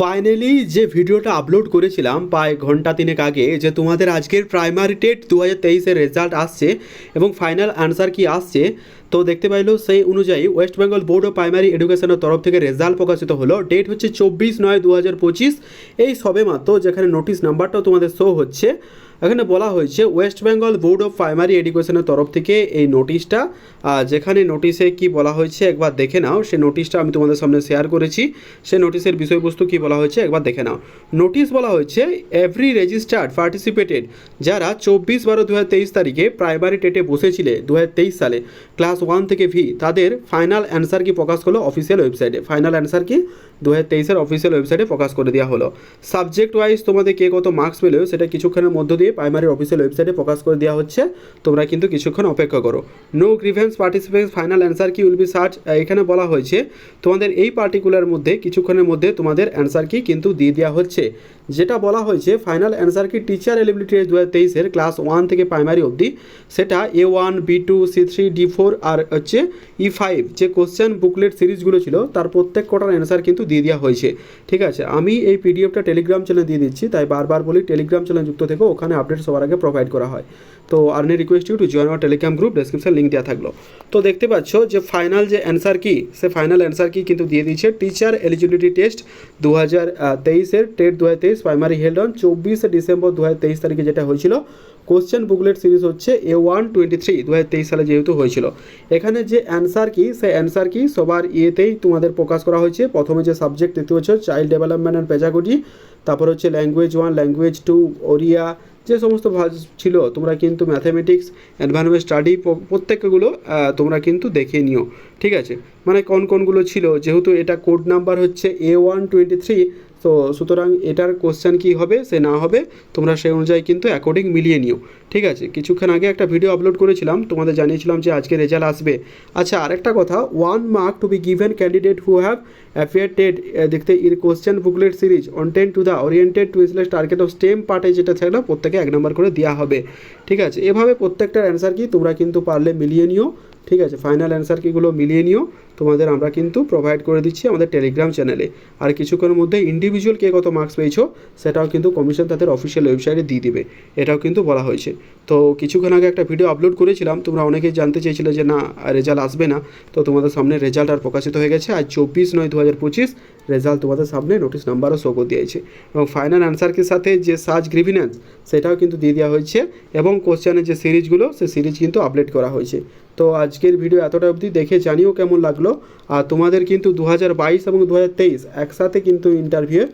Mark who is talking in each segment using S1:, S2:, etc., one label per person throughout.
S1: Finally যে ভিডিওটা upload করেছিলাম প্রায় ঘণ্টা তিনেক আগে, যে তোমাদের আজকের প্রাইমারি টেট দু হাজার তেইশের রেজাল্ট আসছে এবং ফাইনাল আনসার কি আসছে, তো দেখতে পাইলো সেই অনুযায়ী West Bengal Board of Primary এডুকেশনের তরফ থেকে রেজাল্ট প্রকাশিত হলো। ডেট হচ্ছে চব্বিশ নয় দু হাজার পঁচিশ। এই সবে মাত্র যেখানে নোটিশ নাম্বারটাও তোমাদের শো হচ্ছে এখানে বলা হয়েছে West Bengal Board of Primary এডুকেশনের তরফ থেকে এই নোটিশটা যেখানে নোটিশে কি বলা হয়েছে একবার দেখে নাও। সে নোটিশটা আমি তোমাদের সামনে শেয়ার করেছি। সে নোটিশের বিষয়বস্তু কি বলা হয়েছে একবার দেখে নাও। নোটিশ বলা হয়েছে এভরি রেজিস্টার্ড পার্টিসিপেটেড যারা চব্বিশ বারো দু তারিখে প্রাইমারি টেটে বসেছিলে দু হাজার তেইশ সালে ক্লাস ওয়ান থেকে ভি তাদের ফাইনাল অ্যান্সার কি প্রকাশ করল? অফিসিয়াল ওয়েবসাইটে ফাইনাল অ্যান্সার কি? দু হাজার তেইশের অফিসিয়াল ওয়েবসাইটে প্রকাশ করে দেওয়া হলো। সাবজেক্ট ওয়াইজ তোমাদের কে কত মার্কস পেলেও সেটা কিছুক্ষণের মধ্য দিয়ে প্রাইমারি অফিসিয়াল ওয়েবসাইটে প্রকাশ করে দেওয়া হচ্ছে। তোমরা কিন্তু কিছুক্ষণ অপেক্ষা করো। No grievance participants final answer key will be search এখানে বলা হয়েছে, তোমাদের এই পার্টিকুলার মধ্যে, কিছুক্ষণের মধ্যে তোমাদের অ্যান্সার কি কিন্তু দিয়ে দেওয়া হচ্ছে। যেটা বলা হয়েছে ফাইনাল অ্যান্সার কি টিচার এলিবিলিটি দু হাজার তেইশের ক্লাস ওয়ান থেকে প্রাইমারি অবধি। সেটা A one B two C three D four আর হচ্ছে ই ফাইভ যে কোশ্চেন বুকলেট সিরিজগুলো ছিল, তার প্রত্যেক কটার অ্যান্সার কিন্তু দিয়ে দেওয়া হয়েছে। ঠিক আছে, আমি এই পিডিএফটা টেলিগ্রাম চ্যানেলে দিয়ে দিচ্ছি, তাই বারবার বলি টেলিগ্রাম চ্যানেল যুক্ত থেকো, ওখানে আপডেট সবার আগে প্রোভাইড করা হয়। তো Arni request you to join our Telegram group description link দেওয়া থাকল। তো দেখতে পাচ্ছ যে ফাইনাল যে অ্যান্সার কি, সে ফাইনাল অ্যান্সার কি কিন্তু দিয়ে দিয়েছে। টিচার এলিজিবিলিটি টেস্ট দু হাজার তেইশের টেট দু হাজার তেইশ প্রাইমারি হেল্ড অন চব্বিশে ডিসেম্বর দু হাজার তেইশ তারিখে যেটা হয়েছিল। কোশ্চেন বুকলেট সিরিজ হচ্ছে এ ওয়ান টোয়েন্টি থ্রি দু হাজার তেইশ সালে যেহেতু হয়েছিল। এখানে যে অ্যান্সার কি সেই অ্যান্সার কি সবার ইয়েতেই তোমাদের প্রকাশ করা হয়েছে। প্রথমে যে সাবজেক্ট দেখতে হচ্ছে চাইল্ড ডেভেলপমেন্ট অ্যান্ড পেজাগোজি তারপর হচ্ছে language one language two Oriya যে সমস্ত ভাজ ছিল, তোমরা কিন্তু ম্যাথামেটিক্স এনভায়রনমেন্ট স্টাডি প্রত্যেকগুলো তোমরা কিন্তু দেখে নিও। ঠিক আছে? মানে কোন কোনগুলো ছিল? যেহেতু এটা কোড নাম্বার হচ্ছে এ ওয়ান টোয়েন্টি থ্রি তো সুতরাং এটার কোশ্চেন কি হবে, সে না হবে, তোমরা সেই অনুযায়ী কিন্তু অ্যাকর্ডিং মিলিয়ে নিও। ঠিক আছে? কিছুক্ষণ আগে একটা ভিডিও আপলোড করেছিলাম, তোমাদের জানিয়েছিলাম যে আজকে রেজাল্ট আসবে। আচ্ছা আরেকটা কথা one mark to be given candidate who have appeared দেখতে ইর কোশ্চেন বুকলেট সিরিজ অনটেন টু দ্য ওরিয়েন্টেড টু ইসলেস টার্গেট অফ স্টেম পার্টে যেটা থাকল প্রত্যেকে এক নম্বর করে দেওয়া হবে। ঠিক আছে? এভাবে প্রত্যেকটার অ্যান্সার কি তোমরা কিন্তু পারলে মিলিয়ে নিও। ঠিক আছে ফাইনাল অ্যান্সার কিগুলো মিলিয়ে নিও, তোমাদের আমরা কিন্তু প্রোভাইড করে দিচ্ছি আমাদের টেলিগ্রাম চ্যানেলে আর কিছুক্ষণের মধ্যে ইন্ডিভিজুয়াল কে কত মার্কস পেয়েছ, সেটাও কিন্তু কমিশন তাদের অফিসিয়াল ওয়েবসাইটে দিয়ে দিবে। এটাও কিন্তু বলা হয়েছে। তো কিছুক্ষণ আগে একটা ভিডিও আপলোড করেছিলাম, তোমরা অনেকেই জানতে চেয়েছিলে যে না রেজাল্ট আসবে না। তো তোমাদের সামনে রেজাল্ট আর প্রকাশিত হয়ে গেছে। আর চব্বিশ নয় দু হাজার পঁচিশ রেজাল্ট তোমাদের সামনে নোটিশ নাম্বারও শো করে দিয়েছে। এবং ফাইনাল অ্যান্সারকে সাথে যে সার্চ গ্রিভিনেন্স সেটাও কিন্তু দিয়ে দেওয়া হয়েছে। এবং কোশ্চেনের যে সিরিজগুলো সে সিরিজ কিন্তু আপডেট করা হয়েছে। তো আজকের ভিডিও এতটা অবধি দেখে জানিও কেমন লাগল। আর তোমাদের কিন্তু দু হাজার বাইশ এবং দু হাজার তেইশ একসাথে কিন্তু ইন্টারভিউ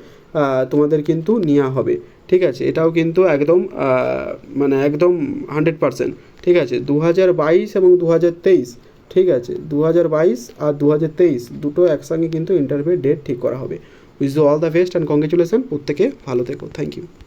S1: তোমাদের কিন্তু নেওয়া হবে। ঠিক আছে? এটাও কিন্তু একদম মানে একদম হান্ড্রেড পারসেন্ট ঠিক আছে? দু হাজার বাইশ এবং দু হাজার তেইশ। ঠিক আছে? দু হাজার বাইশ আর দু হাজার তেইশ দুটো একসঙ্গে কিন্তু ইন্টারভিউ ডেট ঠিক করা হবে। Wish all the best and congratulation প্রত্যেকে ভালো থেকো। Thank you